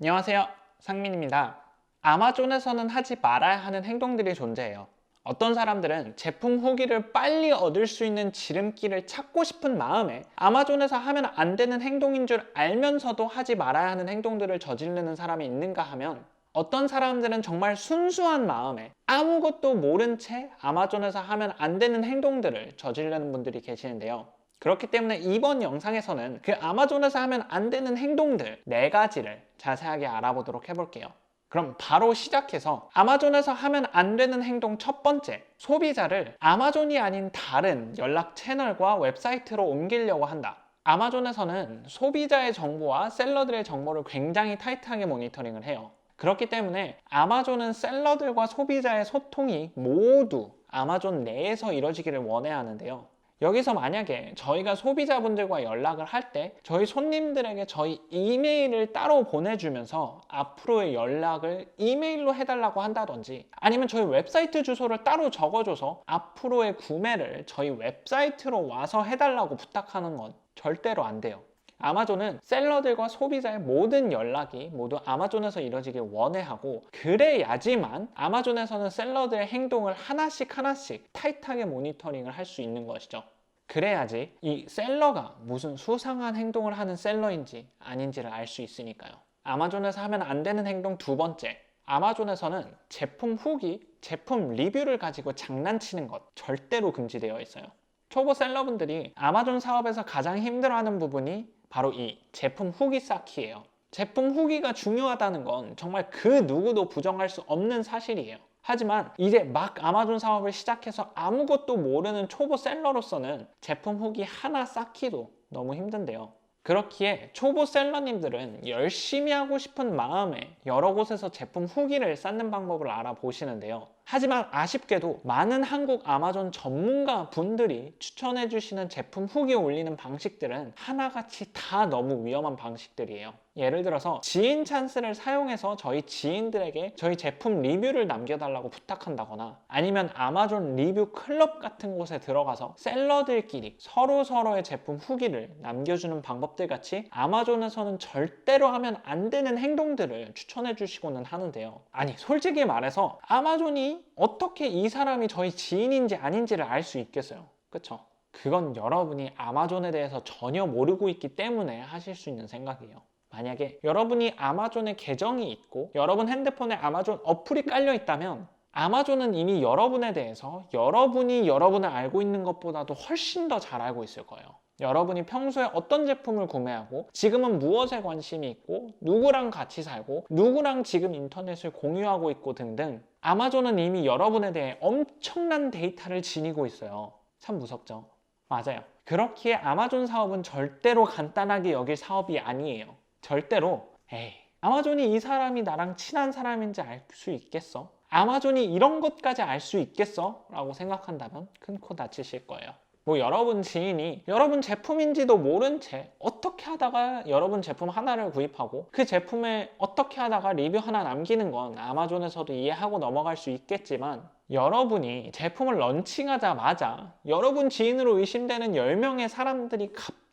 안녕하세요. 상민입니다. 아마존에서는 하지 말아야 하는 행동들이 존재해요. 어떤 사람들은 제품 후기를 빨리 얻을 수 있는 지름길을 찾고 싶은 마음에 아마존에서 하면 안 되는 행동인 줄 알면서도 하지 말아야 하는 행동들을 저지르는 사람이 있는가 하면 어떤 사람들은 정말 순수한 마음에 아무것도 모른 채 아마존에서 하면 안 되는 행동들을 저지르는 분들이 계시는데요. 그렇기 때문에 이번 영상에서는 그 아마존에서 하면 안 되는 행동들 네 가지를 자세하게 알아보도록 해볼게요. 그럼 바로 시작해서 아마존에서 하면 안 되는 행동 첫 번째 소비자를 아마존이 아닌 다른 연락 채널과 웹사이트로 옮기려고 한다. 아마존에서는 소비자의 정보와 셀러들의 정보를 굉장히 타이트하게 모니터링을 해요. 그렇기 때문에 아마존은 셀러들과 소비자의 소통이 모두 아마존 내에서 이루어지기를 원해야 하는데요. 여기서 만약에 저희가 소비자분들과 연락을 할 때 저희 손님들에게 저희 이메일을 따로 보내주면서 앞으로의 연락을 이메일로 해달라고 한다든지 아니면 저희 웹사이트 주소를 따로 적어줘서 앞으로의 구매를 저희 웹사이트로 와서 해달라고 부탁하는 건 절대로 안 돼요. 아마존은 셀러들과 소비자의 모든 연락이 모두 아마존에서 이루어지길 원해하고 그래야지만 아마존에서는 셀러들의 행동을 하나씩 하나씩 타이트하게 모니터링을 할 수 있는 것이죠. 그래야지 이 셀러가 무슨 수상한 행동을 하는 셀러인지 아닌지를 알 수 있으니까요. 아마존에서 하면 안 되는 행동 두 번째. 아마존에서는 제품 후기, 제품 리뷰를 가지고 장난치는 것 절대로 금지되어 있어요. 초보 셀러분들이 아마존 사업에서 가장 힘들어하는 부분이 바로 이 제품 후기 쌓기예요. 제품 후기가 중요하다는 건 정말 그 누구도 부정할 수 없는 사실이에요. 하지만 이제 막 아마존 사업을 시작해서 아무것도 모르는 초보 셀러로서는 제품 후기 하나 쌓기도 너무 힘든데요. 그렇기에 초보 셀러님들은 열심히 하고 싶은 마음에 여러 곳에서 제품 후기를 쌓는 방법을 알아보시는데요. 하지만 아쉽게도 많은 한국 아마존 전문가 분들이 추천해 주시는 제품 후기 올리는 방식들은 하나같이 다 너무 위험한 방식들이에요. 예를 들어서 지인 찬스를 사용해서 저희 지인들에게 저희 제품 리뷰를 남겨달라고 부탁한다거나 아니면 아마존 리뷰 클럽 같은 곳에 들어가서 셀러들끼리 서로 서로의 제품 후기를 남겨주는 방법들 같이 아마존에서는 절대로 하면 안 되는 행동들을 추천해 주시고는 하는데요. 아니 솔직히 말해서 아마존이 어떻게 이 사람이 저희 지인인지 아닌지를 알 수 있겠어요. 그쵸? 그건 여러분이 아마존에 대해서 전혀 모르고 있기 때문에 하실 수 있는 생각이에요. 만약에 여러분이 아마존에 계정이 있고 여러분 핸드폰에 아마존 어플이 깔려 있다면 아마존은 이미 여러분에 대해서 여러분이 여러분을 알고 있는 것보다도 훨씬 더 잘 알고 있을 거예요. 여러분이 평소에 어떤 제품을 구매하고 지금은 무엇에 관심이 있고 누구랑 같이 살고 누구랑 지금 인터넷을 공유하고 있고 등등 아마존은 이미 여러분에 대해 엄청난 데이터를 지니고 있어요. 참 무섭죠? 맞아요. 그렇기에 아마존 사업은 절대로 간단하게 여길 사업이 아니에요. 절대로 에이 아마존이 이 사람이 나랑 친한 사람인지 알 수 있겠어? 아마존이 이런 것까지 알 수 있겠어? 라고 생각한다면 큰 코 다치실 거예요. 뭐 여러분 지인이 여러분 제품인지도 모른 채 어떻게 하다가 여러분 제품 하나를 구입하고 그 제품에 어떻게 하다가 리뷰 하나 남기는 건 아마존에서도 이해하고 넘어갈 수 있겠지만 여러분이 제품을 런칭하자마자 여러분 지인으로 의심되는 10명의 사람들이 갑자기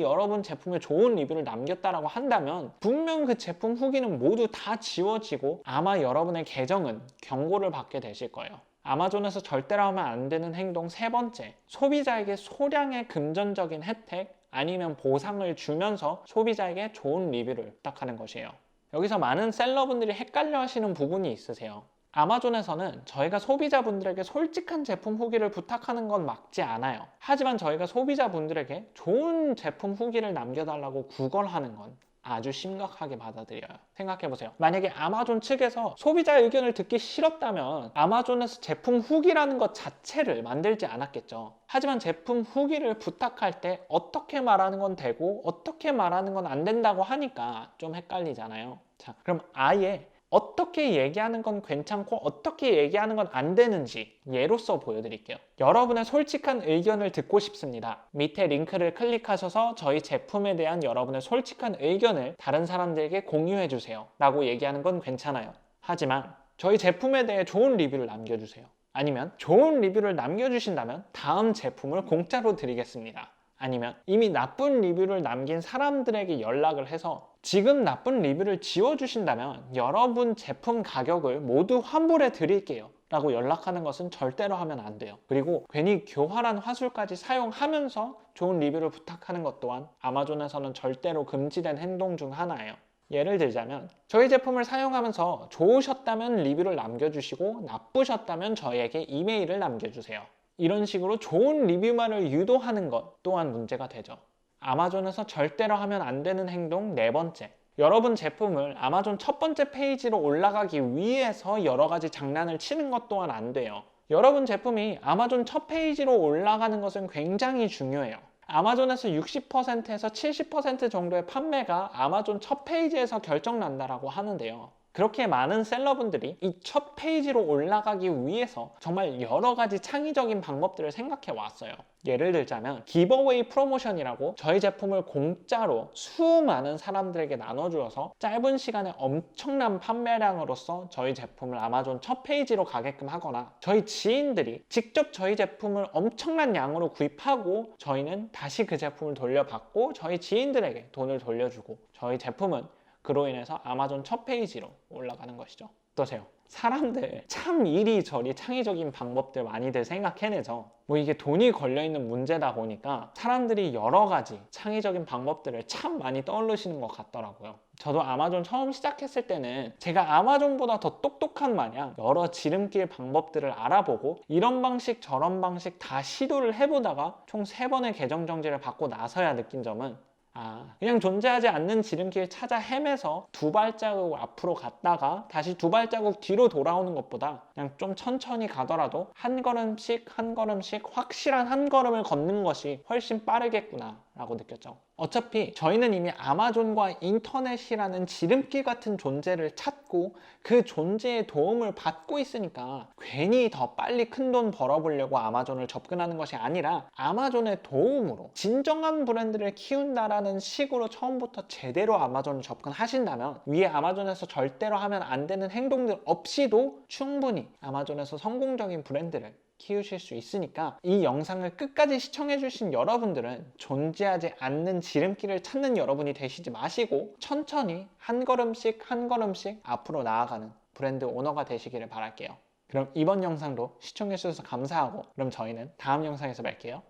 여러분 제품에 좋은 리뷰를 남겼다라고 한다면 분명 그 제품 후기는 모두 다 지워지고 아마 여러분의 계정은 경고를 받게 되실 거예요. 아마존에서 절대로 하면 안 되는 행동 세 번째, 소비자에게 소량의 금전적인 혜택 아니면 보상을 주면서 소비자에게 좋은 리뷰를 부탁하는 것이에요. 여기서 많은 셀러분들이 헷갈려 하시는 부분이 있으세요. 아마존에서는 저희가 소비자분들에게 솔직한 제품 후기를 부탁하는 건 막지 않아요. 하지만 저희가 소비자분들에게 좋은 제품 후기를 남겨달라고 구걸하는 건 아주 심각하게 받아들여요. 생각해보세요. 만약에 아마존 측에서 소비자의 의견을 듣기 싫었다면 아마존에서 제품 후기라는 것 자체를 만들지 않았겠죠. 하지만 제품 후기를 부탁할 때 어떻게 말하는 건 되고 어떻게 말하는 건 안 된다고 하니까 좀 헷갈리잖아요. 자, 그럼 아예 어떻게 얘기하는 건 괜찮고 어떻게 얘기하는 건 안 되는지 예로서 보여드릴게요. 여러분의 솔직한 의견을 듣고 싶습니다. 밑에 링크를 클릭하셔서 저희 제품에 대한 여러분의 솔직한 의견을 다른 사람들에게 공유해 주세요. 라고 얘기하는 건 괜찮아요. 하지만 저희 제품에 대해 좋은 리뷰를 남겨주세요. 아니면 좋은 리뷰를 남겨주신다면 다음 제품을 공짜로 드리겠습니다. 아니면 이미 나쁜 리뷰를 남긴 사람들에게 연락을 해서 지금 나쁜 리뷰를 지워주신다면 여러분 제품 가격을 모두 환불해 드릴게요. 라고 연락하는 것은 절대로 하면 안 돼요. 그리고 괜히 교활한 화술까지 사용하면서 좋은 리뷰를 부탁하는 것 또한 아마존에서는 절대로 금지된 행동 중 하나예요. 예를 들자면 저희 제품을 사용하면서 좋으셨다면 리뷰를 남겨주시고 나쁘셨다면 저희에게 이메일을 남겨주세요. 이런 식으로 좋은 리뷰만을 유도하는 것 또한 문제가 되죠. 아마존에서 절대로 하면 안 되는 행동 네 번째. 여러분 제품을 아마존 첫 번째 페이지로 올라가기 위해서 여러 가지 장난을 치는 것 또한 안 돼요. 여러분 제품이 아마존 첫 페이지로 올라가는 것은 굉장히 중요해요. 아마존에서 60%에서 70% 정도의 판매가 아마존 첫 페이지에서 결정난다라고 하는데요. 그렇게 많은 셀러분들이 이 첫 페이지로 올라가기 위해서 정말 여러 가지 창의적인 방법들을 생각해 왔어요. 예를 들자면 기버웨이 프로모션이라고 저희 제품을 공짜로 수많은 사람들에게 나눠주어서 짧은 시간에 엄청난 판매량으로서 저희 제품을 아마존 첫 페이지로 가게끔 하거나 저희 지인들이 직접 저희 제품을 엄청난 양으로 구입하고 저희는 다시 그 제품을 돌려받고 저희 지인들에게 돈을 돌려주고 저희 제품은 그로 인해서 아마존 첫 페이지로 올라가는 것이죠. 어떠세요? 사람들 참 이리저리 창의적인 방법들 많이들 생각해내죠. 뭐 이게 돈이 걸려있는 문제다 보니까 사람들이 여러 가지 창의적인 방법들을 참 많이 떠올리시는 것 같더라고요. 저도 아마존 처음 시작했을 때는 제가 아마존보다 더 똑똑한 마냥 여러 지름길 방법들을 알아보고 이런 방식 저런 방식 다 시도를 해보다가 총 세번의 계정 정지를 받고 나서야 느낀 점은 아, 그냥 존재하지 않는 지름길 찾아 헤매서 두 발자국 앞으로 갔다가 다시 두 발자국 뒤로 돌아오는 것보다 그냥 좀 천천히 가더라도 한 걸음씩 한 걸음씩 확실한 한 걸음을 걷는 것이 훨씬 빠르겠구나 라고 느꼈죠. 어차피 저희는 이미 아마존과 인터넷이라는 지름길 같은 존재를 찾고 그 존재의 도움을 받고 있으니까 괜히 더 빨리 큰 돈 벌어보려고 아마존을 접근하는 것이 아니라 아마존의 도움으로 진정한 브랜드를 키운다라는 식으로 처음부터 제대로 아마존을 접근하신다면 위에 아마존에서 절대로 하면 안 되는 행동들 없이도 충분히 아마존에서 성공적인 브랜드를 키우실 수 있으니까 이 영상을 끝까지 시청해주신 여러분들은 존재하지 않는 지름길을 찾는 여러분이 되시지 마시고 천천히 한 걸음씩 한 걸음씩 앞으로 나아가는 브랜드 오너가 되시기를 바랄게요. 그럼 이번 영상도 시청해주셔서 감사하고 그럼 저희는 다음 영상에서 뵐게요.